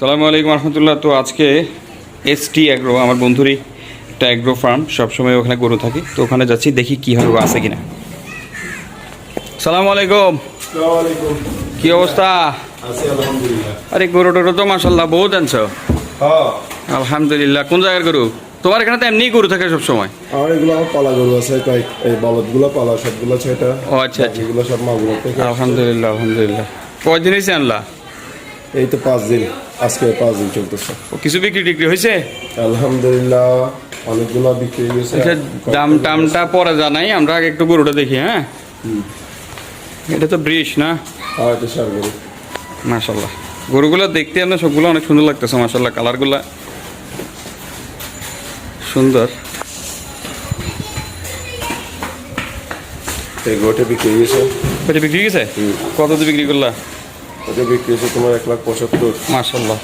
সালামু আলাইকুম রহমতুল্লাহ তো আজকে এস টি অ্যাগ্রো আমার বন্ধুরই একটা অ্যাগ্রো ফার্ম সবসময় ওখানে গরু থাকি। তো ওখানে যাচ্ছি দেখি কী হবে আছে কিনা। সালামু আলাইকুম। কি অবস্থা? আরে গরু টরু তো মাসাল্লাহ বহুত আনছো। হ্যাঁ। আলহামদুলিল্লাহ কোন জায়গার গরু? তোমার এখানে তো এমনি গরু থাকে সবসময়। আমার এগুলো আমার পালা গরু আছে কয়েক এই বলদগুলো পালা সবগুলো ছয়টা। ও আচ্ছা আচ্ছা। এগুলো সব মাগুলো থেকে আলহামদুলিল্লাহ আলহামদুলিল্লাহ। কয়দিন হয়েছে আনলা? এই তো পাঁচ দিন আজকে পাঁচ দিন চলতেছে। ও কিছু বিক্রি টিক্রি হয়েছে? আলহামদুলিল্লাহ অনেকগুলো বিক্রি হয়ে গেছে আচ্ছা দাম টামটা পরে জানাই আমরা আগে একটু গরুটা দেখি হ্যাঁ? এটা তো ব্রিজ না? আর এটা সার গরু। মাশাল্লাহ গরুগুলো দেখতে আপনার সবগুলো অনেক সুন্দর লাগতেছে মাশাল্লাহ কালারগুলা সুন্দর। এই গরুটা বিক্রি হয়ে গেছে বিক্রি গেছে। কত দিয়ে বিক্রি করলা? ওটা বিক্রি হয়েছে তোমার এক লাখ পঁচাত্তর। মাশাল্লাহ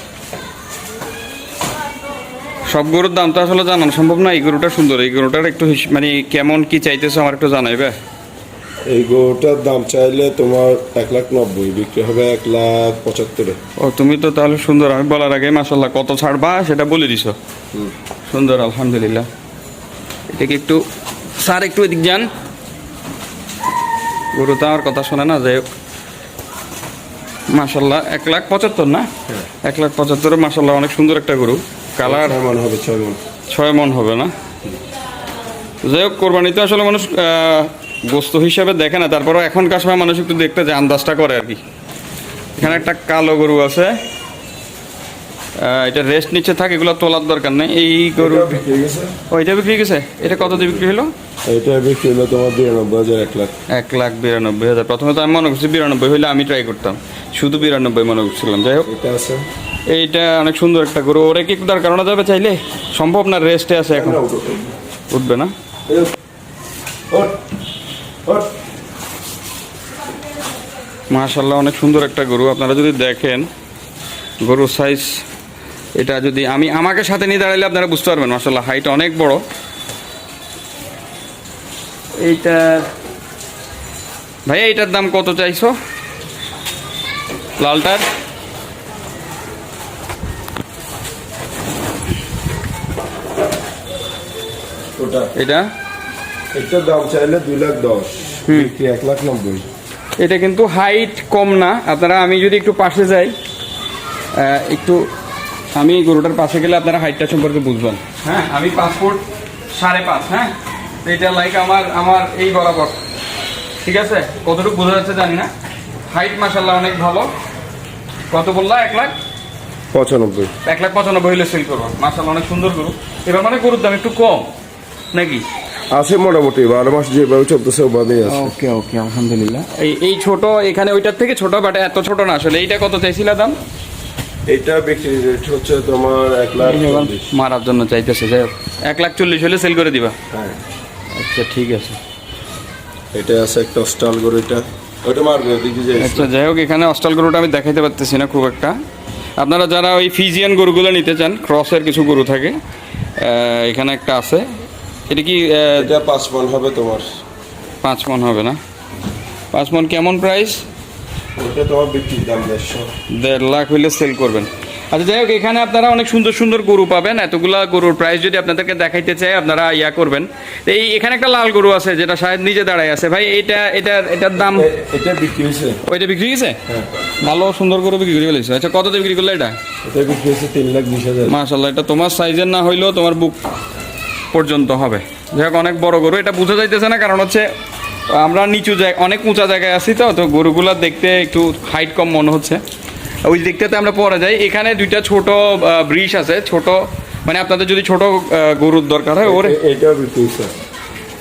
সব গরুর দাম তো আসলে জানানো সম্ভব না এই গরুটা সুন্দর এই গরুটার একটু মানে কেমন কি চাইতেছো আমার একটু জানাইবে এই গরুটার দাম চাইলে তোমার এক লাখ নব্বই বিক্রি হবে এক লাখ পঁচাত্তরে। ও তুমি তো তাহলে সুন্দর আমি বলার আগে মাসাল্লাহ কত ছাড়বা সেটা বলে দিছো। সুন্দর আলহামদুলিল্লাহ। এটাকে একটু স্যার একটু এদিক যান। গরু তো আমার কথা শোনে না যাই হোক। মাসাল্লাহ এক লাখ পঁচাত্তর না? এক লাখ পঁচাত্তরে মাসাল্লাহ অনেক সুন্দর একটা গরু। কালার মন হবে ছয় মন। ছয় মন হবে না? যাই হোক কোরবানিতে আসলে মানুষ বস্তু গোস্ত হিসাবে দেখে না তারপরেও এখনকার সময় মানুষ একটু দেখতে যে আন্দাজটা করে আর কি। এখানে একটা কালো গরু আছে। এটা রেস্ট নিচে থাকে এগুলো তোলার দরকার নেই। এই গরু বিক্রি গেছে? এটা বিক্রি হয়ে গেছে? এটা কত দিয়ে বিক্রি হলো? এটা বিক্রি হলো তোমার বিরানব্বই হাজার এক লাখ। এক লাখ বিরানব্বই হাজার। প্রথমে তো আমি মনে করছি বিরানব্বই হলে আমি ট্রাই করতাম। শুধু বিরানব্বই মনে করছিলাম। যাই হোক। এটা আছে। এইটা অনেক সুন্দর একটা গরু। ওরে কি একটু দরকার যাবে চাইলে? সম্ভব না রেস্টে আছে এখন। উঠবে। না। মাশাল্লাহ অনেক সুন্দর একটা গরু। আপনারা যদি দেখেন গরুর সাইজ এটা যদি আমি আমাকে সাথে নিয়ে দাঁড়াইলে আপনারা বুঝতে পারবেন মাশাল্লাহ হাইট অনেক বড়। এইটা ভাইয়া এইটার দাম কত চাইছো? লালটার? এটা? এটার দাম চাইলে দুই লাখ দশ এক লাখ নব্বই। এটা কিন্তু হাইট কম না। আপনারা আমি যদি একটু পাশে যাই একটু আমি গরুটার পাশে গেলে আপনারা হাইটটা সম্পর্কে বুঝবেন। হ্যাঁ আমি পাসপোর্ট সাড়ে পাঁচ হ্যাঁ? এটা লাইক আমার আমার এই বরাবর। ঠিক আছে? কতটুকু বোঝা যাচ্ছে জানি না। হাইট মাসাল্লাহ অনেক ভালো। কত বললা? এক লাখ? পঁচানব্বই। এক লাখ পঁচানব্বই হলে সেল করব। মাসাল্লাহ অনেক সুন্দর গরু। এবার মানে গরুর দাম একটু কম নাকি? আছে মোটামুটি বারো মাস যেভাবে চলতেছে ওভাবেই আছে। ওকে ওকে আলহামদুলিল্লাহ। এই এই ছোট এখানে ওইটার থেকে ছোট বাট এত ছোট না আসলে। এইটা কত চাইছিল দাম? এটা বিক্রি রেট হচ্ছে তোমার এক লাখ মারার জন্য চাইতেছে যাই হোক। এক লাখ চল্লিশ হলে সেল করে দিবা। হ্যাঁ। আচ্ছা ঠিক আছে। এটা আছে একটা স্টাল গরু এটা ওটা মারবে ওদিকে যে আচ্ছা যাই হোক এখানে অস্টাল গরুটা আমি দেখাইতে পারতেছি না খুব একটা। আপনারা যারা ওই ফিজিয়ান গরুগুলো নিতে চান ক্রসের কিছু গরু থাকে এখানে একটা আছে। এটা কি এটা পাঁচ মন হবে তোমার। পাঁচ মন হবে না? পাঁচ মন কেমন প্রাইস ওটা তোমার বিক্রির দাম দেড়শো। দেড় লাখ হইলে সেল করবেন। আচ্ছা যাই হোক এখানে আপনারা অনেক সুন্দর সুন্দর গরু পাবেন। এতগুলা গরুর প্রাইস যদি আপনাদেরকে দেখাইতে চাই আপনারা ইয়া করবেন। এই এখানে একটা লাল গরু আছে যেটা শায়দ নিজে দাঁড়ায় আছে। ভাই এটা এটা এটার দাম? এটা বিক্রি হয়েছে। ওইটা বিক্রি গেছে হ্যাঁ। ভালো সুন্দর গরু বিক্রি করে ফেলেছে। আচ্ছা কত দিয়ে বিক্রি করলে এটা? এটা বিক্রি হয়েছে তিন লাখ বিশ হাজার। মাশাল্লাহ এটা তোমার সাইজের না হইলেও তোমার বুক পর্যন্ত হবে। যাই হোক অনেক বড় গরু। এটা বোঝা যাইতেছে না কারণ হচ্ছে আমরা নিচু জায়গা অনেক উঁচা জায়গায় আছি তো তো গরুগুলা দেখতে একটু হাইট কম মনে হচ্ছে। ওই দিকটাতে আমরা পরে যাই। এখানে দুইটা ছোট ব্রিজ আছে। ছোট মানে আপনাদের যদি ছোট গরুর দরকার হয় ওরে। এটাও বিক্রি হয়েছে।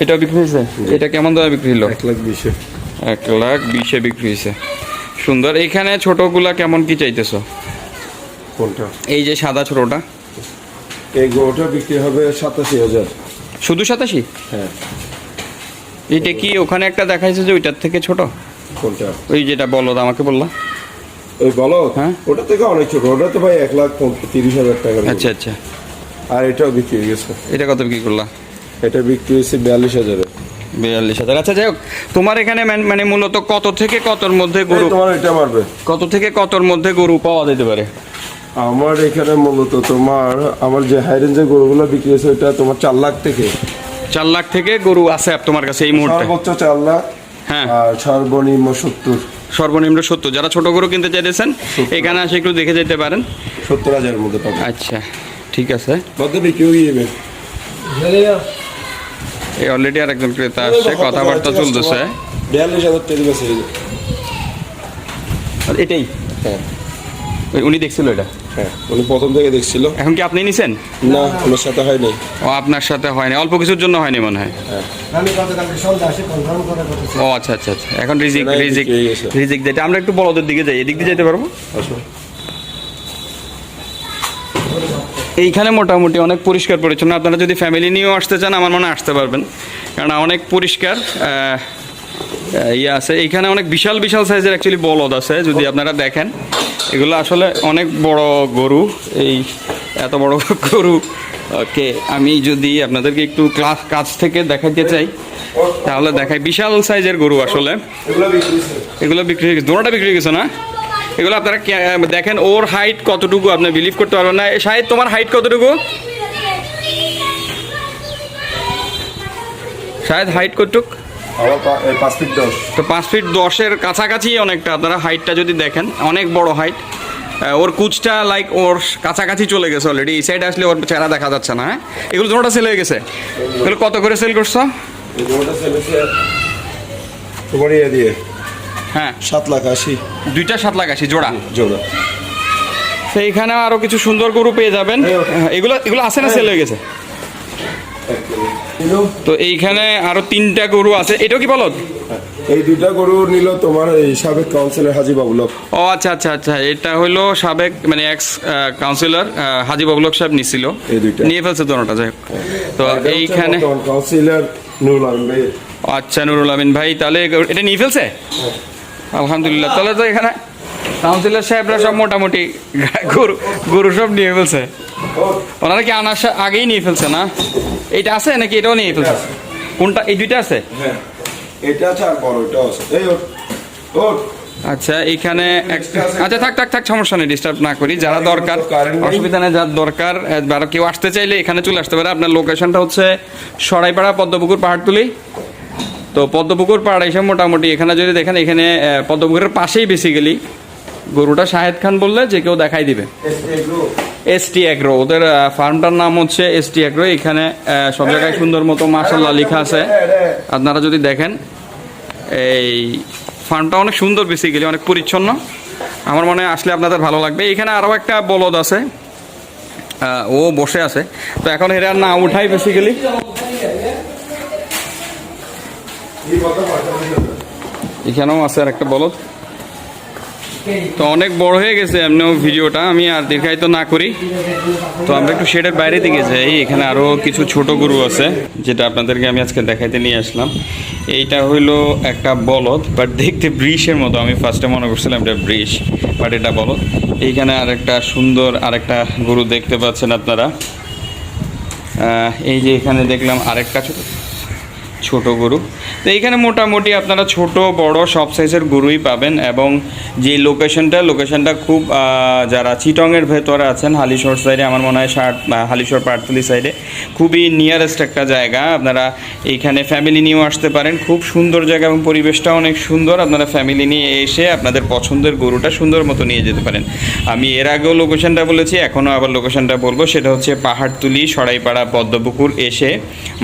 এটা বিক্রি হয়েছে? এটা কেমন দামে বিক্রি হলো? এক লাখ বিশে। এক লাখ বিশে বিক্রি হয়েছে। সুন্দর। এখানে ছোটগুলা কেমন কি চাইতেছো? কোনটা? এই যে সাদা ছোটটা। এই গরুটা বিক্রি হবে সাতাশি হাজার। শুধু সাতাশি? হ্যাঁ। এটা কি ওখানে একটা দেখাইছে যে ওইটার থেকে ছোট? কোনটা? ওই যেটা বলো আমাকে বললা। ওই বলো হ্যাঁ। ওটা থেকে অনেক ছোট। ওটা তো ভাই এক লাখ তিরিশ হাজার টাকা আচ্ছা আচ্ছা। আর এটাও বিক্রি হয়ে গেছে। এটা কত বিক্রি করলা? এটা বিক্রি হয়েছে বিয়াল্লিশ হাজারে বিয়াল্লিশ হাজার। আচ্ছা যাই হোক তোমার এখানে মান- মানে মূলত কত থেকে কতর মধ্যে গরু তোমার এটা মারবে। কত থেকে কতর মধ্যে গরু পাওয়া যেতে পারে? আমার এখানে মূলত তোমার আমার যে হাই রেঞ্জের গরুগুলো বিক্রি হয়েছে ওটা তোমার চার লাখ থেকে। চার লাখ থেকে গরু আছে তোমার কাছে এই মুহূর্তে? সর্বোচ্চ চার লাখ হ্যাঁ। আর সর্বনিম্ন সত্তর। সর্বনিম্ন সত্তর। যারা ছোট গরু কিনতে চাইতেছেন এখানে আসে একটু দেখে যেতে পারেন। সত্তর হাজারের মধ্যে পাবে আচ্ছা ঠিক আছে। কত বিক্রি হয়ে যাবে এই অলরেডি আর একজন ক্রেতা আসছে কথাবার্তা চলতেছে। বিয়াল্লিশ হাজার টাকা এটাই? হ্যাঁ। উনি দেখছিল এটা? হ্যাঁ উনি প্রথম থেকে দেখছিল। এখন কি আপনি নিছেন? না ওনার সাথে হয় নাই ও আপনার সাথে হয়নি। অল্প কিছুর জন্য হয়নি মনে হয়? করতেছি ও আচ্ছা আচ্ছা আচ্ছা। এখন রিজিক রিজিক রিজিক যেটা আমরা একটু বড়দের দিকে যাই। এদিক দিয়ে যেতে পারব? এইখানে মোটামুটি অনেক পরিষ্কার পরিচ্ছন্ন। আপনারা যদি ফ্যামিলি নিয়েও আসতে চান আমার মনে আসতে পারবেন। কারণ অনেক পরিষ্কার ইয়ে আছে। এইখানে অনেক বিশাল বিশাল সাইজের অ্যাকচুয়ালি বলদ আছে যদি আপনারা দেখেন। এগুলো আসলে অনেক বড় গরু। এই এত বড় গরু কে আমি যদি আপনাদেরকে একটু ক্লাস কাছ থেকে দেখাইতে চাই তাহলে দেখাই। বিশাল সাইজের গরু আসলে। এগুলো বিক্রি হয়েছে। এগুলো বিক্রি হয়ে গেছে। দোনোটা বিক্রি হয়ে গেছে না? এগুলো আপনারা দেখেন ওর হাইট কতটুকু আপনি বিলিভ করতে পারবেন না। শাহিদ তোমার হাইট কতটুকু? শায়দ হাইট কতটুক? আমার পাঁচ ফিট দশ। তো পাঁচ ফিট দশের কাছাকাছি অনেকটা আপনারা হাইটটা যদি দেখেন অনেক বড় হাইট ওর কুচটা লাইক ওর কাছাকাছি চলে গেছে অলরেডি এই সাইডে আসলে ওর চেহারা দেখা যাচ্ছে না হ্যাঁ? এগুলো দুটোটা সেল হয়ে গেছে। এগুলো কত করে সেল করছ? দিয়ে। হ্যাঁ। সাত লাখ আশি। দুইটা সাত লাখ আশি জোড়া? জোড়া। তো এইখানে আরও কিছু সুন্দর গরু পেয়ে যাবেন। এগুলো এগুলো আছে না সেল হয়ে গেছে? তো এইখানে আরও তিনটা গরু আছে। এটাও কি বলদ এই দুইটা গরু নিল তোমার এই সাবেক কাউন্সিলর হাজি বাবুলক। ও আচ্ছা আচ্ছা আচ্ছা। এটা হলো সাবেক মানে এক্স কাউন্সিলর হাজি বাবুলক সাহেব নিছিল। এই দুইটা। নিয়ে ফেলছে দোনোটা যাই তো এইখানে কাউন্সিলর নুরুল আলম ভাই আচ্ছা নুরুল আমিন ভাই তাহলে এটা নিয়ে ফেলছে? আলহামদুলিল্লাহ। তাহলে তো এখানে কাউন্সিলর সাহেবরা সব মোটামুটি গরু গরু সব নিয়ে ফেলছে। ওনারা কি আনার আগেই নিয়ে ফেলছে না? এইটা আছে নাকি এটাও নিয়ে ফেলছে? কোনটা এই দুইটা আছে? হ্যাঁ এটা আছে আর বড় এটাও আছে। এই ওর ওর আচ্ছা এইখানে এক- আচ্ছা থাক থাক থাক সমস্যা নেই ডিস্টার্ব না করি। যারা দরকার অসুবিধা নেই যার দরকার যারা কেউ আসতে চাইলে এখানে চলে আসতে পারে। আপনার লোকেশনটা হচ্ছে সরাইপাড়া পদ্মপুকুর পাহাড়তুলি। তো পদ্মপুকুর পাহাড় এসে মোটামুটি এখানে যদি দেখেন এখানে পদ্মপুকুরের পাশেই বেসিক্যালি গরুটা শাহেদ খান বললে যে কেউ দেখাই দিবে। এস টি অ্যাগ্রো ওদের ফার্মটার নাম হচ্ছে এস টি অ্যাগ্রো এখানে সব জায়গায় সুন্দর মতো মাসাল্লাহ লেখা আছে। আপনারা যদি দেখেন এই ফার্মটা অনেক সুন্দর বেসিক্যালি অনেক পরিচ্ছন্ন। আমার মনে হয় আসলে আপনাদের ভালো লাগবে। এখানে আরও একটা বলদ আছে। ও বসে আছে। তো এখন এরা না উঠাই বেসিক্যালি এখানেও আছে আর একটা বলদ। তো অনেক বড় হয়ে গেছে এমনিও ভিডিওটা, আমি আর দীর্ঘায়িত না করি। তো আমরা একটু শেডের বাইরে দিকে যাই, এখানে আরও কিছু ছোট গরু আছে, যেটা আপনাদেরকে আমি আজকে দেখাইতে নিয়ে আসলাম। এইটা হইল একটা বলদ বাট দেখতে ব্রিশের মতো, আমি ফার্স্টে মনে করছিলাম এটা ব্রিশ বাট এটা বলদ। এইখানে আরেকটা সুন্দর আরেকটা গরু দেখতে পাচ্ছেন আপনারা। এই যে এখানে দেখলাম আরেকটা ছোট গরু। তো এইখানে মোটামুটি আপনারা ছোট, বড় সব সাইজের গরুই পাবেন এবং যে লোকেশনটা লোকেশনটা খুব যারা চিটংয়ের ভেতরে আছেন হালিশোর সাইডে আমার মনে হয় ষাট হালিশোর পাটতলি সাইডে খুবই নিয়ারেস্ট একটা জায়গা। আপনারা এইখানে ফ্যামিলি নিয়েও আসতে পারেন। খুব সুন্দর জায়গা এবং পরিবেশটা অনেক সুন্দর। আপনারা ফ্যামিলি নিয়ে এসে আপনাদের পছন্দের গরুটা সুন্দর মতো নিয়ে যেতে পারেন। আমি এর আগেও লোকেশনটা বলেছি, এখনও আবার লোকেশনটা বলব। সেটা হচ্ছে পাহাড়তুলি, সরাইপাড়া, পদ্মপুকুর এসে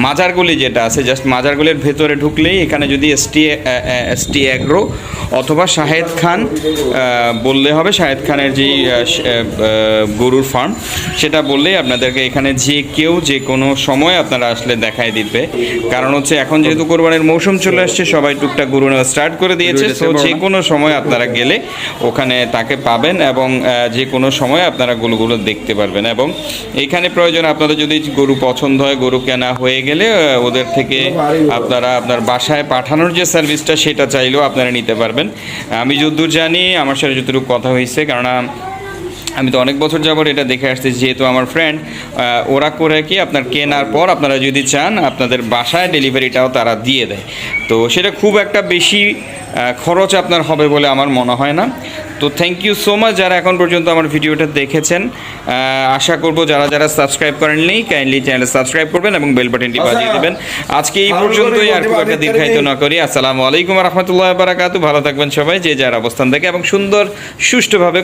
মাজারগুলি যেটা আছে জাস্ট মাজারগুলির ভেতরে ভেতরে ঢুকলেই এখানে যদি এসটি এসটি অ্যাগ্রো অথবা শাহেদ খান বললে হবে শাহেদ খানের যে আহ, শ- আহ, গরুর ফার্ম সেটা বললেই আপনাদেরকে এখানে যে কেউ যে কোনো সময় আপনারা আসলে দেখায় দিবে। কারণ হচ্ছে এখন যেহেতু কোরবানির মৌসুম চলে আসছে সবাই টুকটাক গরু নেওয়া স্টার্ট করে দিয়েছে তো যে কোনো সময় আপনারা গেলে ওখানে তাকে পাবেন এবং যে কোনো সময় আপনারা গরুগুলো দেখতে পারবেন এবং এখানে প্রয়োজন আপনাদের যদি গরু পছন্দ হয় গরু কেনা হয়ে গেলে ওদের থেকে আপনারা আপনার বাসায় পাঠানোর যে সার্ভিসটা সেটা চাইলেও আপনারা নিতে পারবেন। আমি যদ্দূর জানি, আমার সাথে যতটুকু কথা হয়েছে কেননা আমি তো অনেক বছর যাবত এটা দেখে আসছি, যেহেতু আমার ফ্রেন্ড ওরা করে কি আপনার কেনার পর আপনারা যদি চান, আপনাদের বাসায় ডেলিভারিটাও তারা দিয়ে দেয়। তো সেটা খুব একটা বেশি খরচ আপনার হবে বলে আমার মনে হয় না। তো থ্যাংক ইউ সো মাচ যারা এখন পর্যন্ত আমার ভিডিওটা দেখেছেন। আশা করব যারা যারা সাবস্ক্রাইব করেননি কাইন্ডলি চ্যানেলটা সাবস্ক্রাইব করবেন এবং বেল বাটনটি বাজিয়ে দেবেন। আজকে এই পর্যন্তই আর খুব একটা দীর্ঘায়িত না করি। আসসালামু আলাইকুম রহমতুল্লাহ বারাকাতু ভালো থাকবেন সবাই যে যার অবস্থান থেকে এবং সুন্দর সুষ্ঠুভাবে